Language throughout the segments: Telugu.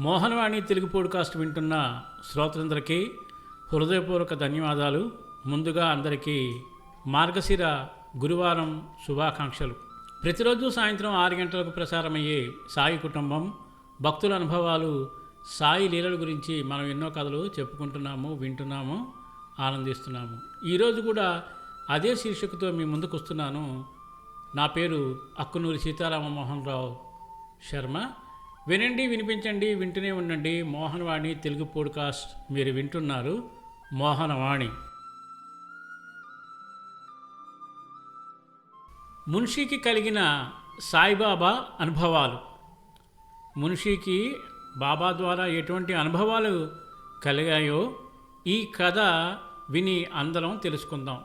మోహనవాణి తెలుగు పోడ్కాస్ట్ వింటున్న శ్రోతలందరికీ హృదయపూర్వక ధన్యవాదాలు. ముందుగా అందరికీ మార్గశిర గురువారం శుభాకాంక్షలు. ప్రతిరోజు సాయంత్రం ఆరు గంటలకు ప్రసారమయ్యే సాయి కుటుంబం భక్తుల అనుభవాలు సాయి లీలల గురించి మనం ఎన్నో కథలు చెప్పుకుంటున్నాము వింటున్నాము ఆనందిస్తున్నాము. ఈరోజు కూడా అదే శీర్షికతో మీ ముందుకు వస్తున్నాను. నా పేరు అక్కునూరి సీతారామ మోహన్ రావు శర్మ. వినండి వినిపించండి వింటూనే ఉండండి. మోహనవాణి తెలుగు పోడ్కాస్ట్. మీరు వింటున్నారు మోహనవాణి. మున్షికి కలిగిన సాయిబాబా అనుభవాలు. మున్షికి బాబా ద్వారా ఎటువంటి అనుభవాలు కలిగాయో ఈ కథ విని అందరం తెలుసుకుందాం.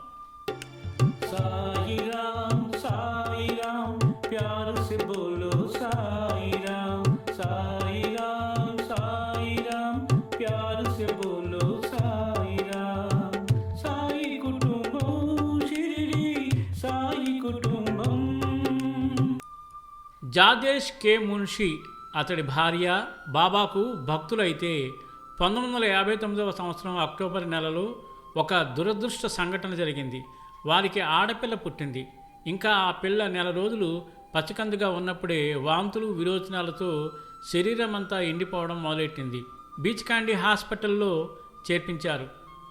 జాదేశ్ కే మున్షి అతడి భార్య బాబాకు భక్తులైతే పంతొమ్మిది వందల యాభై తొమ్మిదవ సంవత్సరం అక్టోబర్ నెలలో ఒక దురదృష్ట సంఘటన జరిగింది. వారికి ఆడపిల్ల పుట్టింది. ఇంకా ఆ పిల్ల నెల రోజులు పచ్చకందుగా ఉన్నప్పుడే వాంతులు విరోచనాలతో శరీరం అంతా ఎండిపోవడం మొదలెట్టింది. బీచ్ కాండీ హాస్పిటల్లో చేర్పించారు.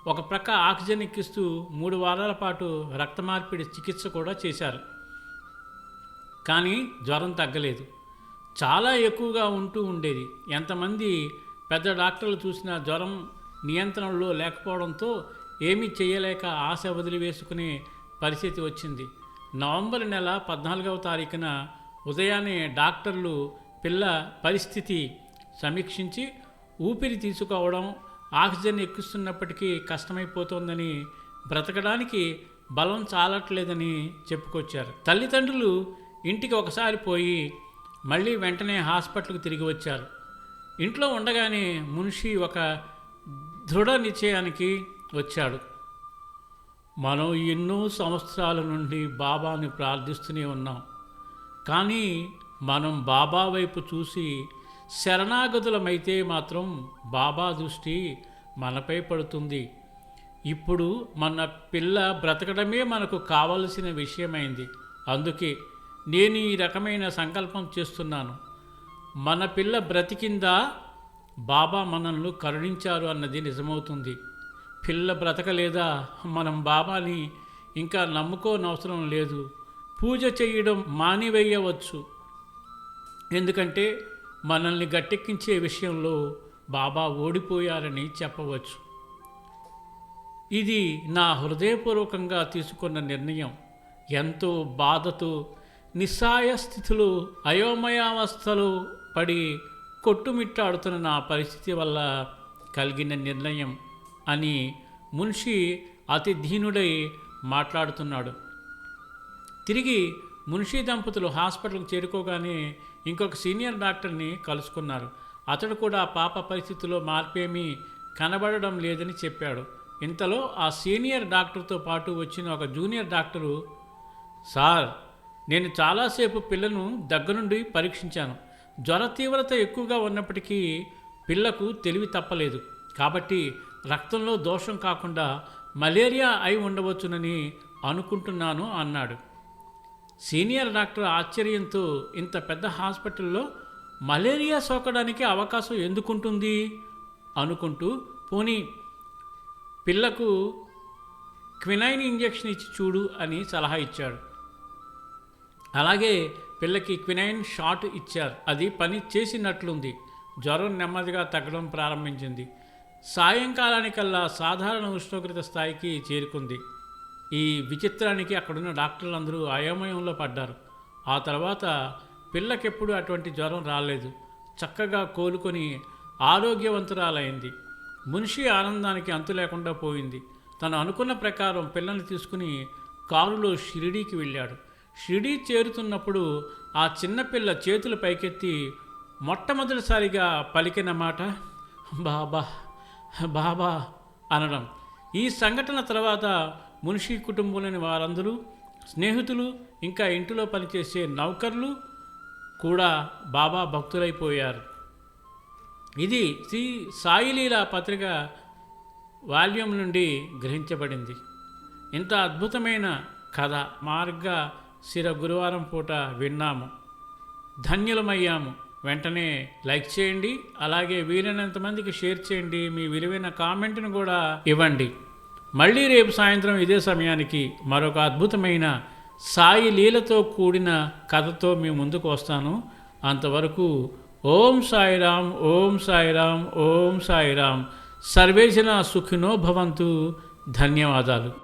ఒక ప్రక్క ఆక్సిజన్ ఎక్కిస్తూ మూడు వారాల పాటు రక్త మార్పిడి చికిత్స కూడా చేశారు. కానీ జ్వరం తగ్గలేదు. చాలా ఎక్కువగా ఉంటూ ఉండేది. ఎంతమంది పెద్ద డాక్టర్లు చూసినా జ్వరం నియంత్రణలో లేకపోవడంతో ఏమీ చేయలేక ఆశ వదిలివేసుకునే పరిస్థితి వచ్చింది. నవంబర్ నెల పద్నాలుగవ తారీఖున ఉదయాన్నే డాక్టర్లు పిల్ల పరిస్థితి సమీక్షించి ఊపిరి తీసుకోవడం ఆక్సిజన్ ఎక్కిస్తున్నప్పటికీ కష్టమైపోతోందని బ్రతకడానికి బలం చాలట్లేదని చెప్పుకొచ్చారు. తల్లిదండ్రులు ఇంటికి ఒకసారి పోయి మళ్ళీ వెంటనే హాస్పిటల్కి తిరిగి వచ్చారు. ఇంట్లో ఉండగానే మున్షి ఒక దృఢ నిశ్చయానికి వచ్చాడు. మనం ఎన్నో సంవత్సరాల నుండి బాబాని ప్రార్థిస్తూనే ఉన్నాం. కానీ మనం బాబా వైపు చూసి శరణాగతులమైతే మాత్రం బాబా దృష్టి మనపై పడుతుంది. ఇప్పుడు మన పిల్ల బ్రతకడమే మనకు కావలసిన విషయమైంది. అందుకే నేను ఈ రకమైన సంకల్పం చేస్తున్నాను. మన పిల్ల బ్రతికిందా? బాబా మనల్ని కరుణించారు అన్నది నిజమవుతుంది. పిల్ల బ్రతకలేదా? మనం బాబాని ఇంకా నమ్ముకోనవసరం లేదు. పూజ చేయడం మానివేయవచ్చు. ఎందుకంటే మనల్ని గట్టెక్కించే విషయంలో బాబా ఓడిపోయారని చెప్పవచ్చు. ఇది నా హృదయపూర్వకంగా తీసుకున్న నిర్ణయం. ఎంతో బాధతో నిస్సాయ స్థితులు అయోమయావస్థలు పడి కొట్టుమిట్టాడుతున్న నా పరిస్థితి వల్ల కలిగిన నిర్ణయం అని మున్షి అతి దీనుడై మాట్లాడుతున్నాడు. తిరిగి మున్షి దంపతులు హాస్పిటల్కి చేరుకోగానే ఇంకొక సీనియర్ డాక్టర్ని కలుసుకున్నారు. అతడు కూడా పాప పరిస్థితిలో మార్పేమీ కనబడడం లేదని చెప్పాడు. ఇంతలో ఆ సీనియర్ డాక్టర్తో పాటు వచ్చిన ఒక జూనియర్ డాక్టరు సార్ నేను చాలాసేపు పిల్లను దగ్గరుండి పరీక్షించాను. జ్వర తీవ్రత ఎక్కువగా ఉన్నప్పటికీ పిల్లకు తెలివి తప్పలేదు. కాబట్టి రక్తంలో దోషం కాకుండా మలేరియా అయి ఉండవచ్చునని అనుకుంటున్నాను అన్నాడు. సీనియర్ డాక్టర్ ఆశ్చర్యంతో ఇంత పెద్ద హాస్పిటల్లో మలేరియా సోకడానికి అవకాశం ఎందుకుంటుంది? అనుకుంటూ పోనీ పిల్లకు క్వినైన్ ఇంజెక్షన్ ఇచ్చి చూడు అని సలహా ఇచ్చాడు. అలాగే పిల్లకి క్వినైన్ షాట్ ఇచ్చారు. అది పని చేసినట్లుంది. జ్వరం నెమ్మదిగా తగ్గడం ప్రారంభించింది. సాయంకాలానికల్లా సాధారణ ఉష్ణోగ్రత స్థాయికి చేరుకుంది. ఈ విచిత్రానికి అక్కడున్న డాక్టర్లందరూ అయోమయంలో పడ్డారు. ఆ తర్వాత పిల్లకెప్పుడు అటువంటి జ్వరం రాలేదు. చక్కగా కోలుకొని ఆరోగ్యవంతురాలైంది. మునిషి ఆనందానికి అంతు లేకుండా పోయింది. తను అనుకున్న ప్రకారం పిల్లని తీసుకుని కారులో షిరిడీకి వెళ్ళాడు. షిరిడీ చేరుతున్నప్పుడు ఆ చిన్నపిల్ల చేతులు పైకెత్తి మొట్టమొదటిసారిగా పలికిన మాట బాబా బాబా అనడం. ఈ సంఘటన తర్వాత మునిషి కుటుంబంలోని వారందరూ స్నేహితులు ఇంకా ఇంటిలో పనిచేసే నౌకర్లు కూడా బాబా భక్తులైపోయారు. ఇది శ్రీ సాయిలీల పత్రిక వాల్యూమ్ నుండి గ్రహించబడింది. ఇంత అద్భుతమైన కథ మార్గ సిర గురువారం పూట విన్నాము. ధన్యులమయ్యాము. వెంటనే లైక్ చేయండి అలాగే వీలైనంత మందికి షేర్ చేయండి మీ విలువైన కామెంట్ను కూడా ఇవ్వండి. మళ్ళీ రేపు సాయంత్రం ఇదే సమయానికి మరొక అద్భుతమైన సాయి లీలతో కూడిన కథతో మీ ముందుకు వస్తాను. అంతవరకు ఓం సాయిరాం ఓం సాయిరాం ఓం సాయిరాం సర్వేజన సుఖినో భవంతు. ధన్యవాదాలు.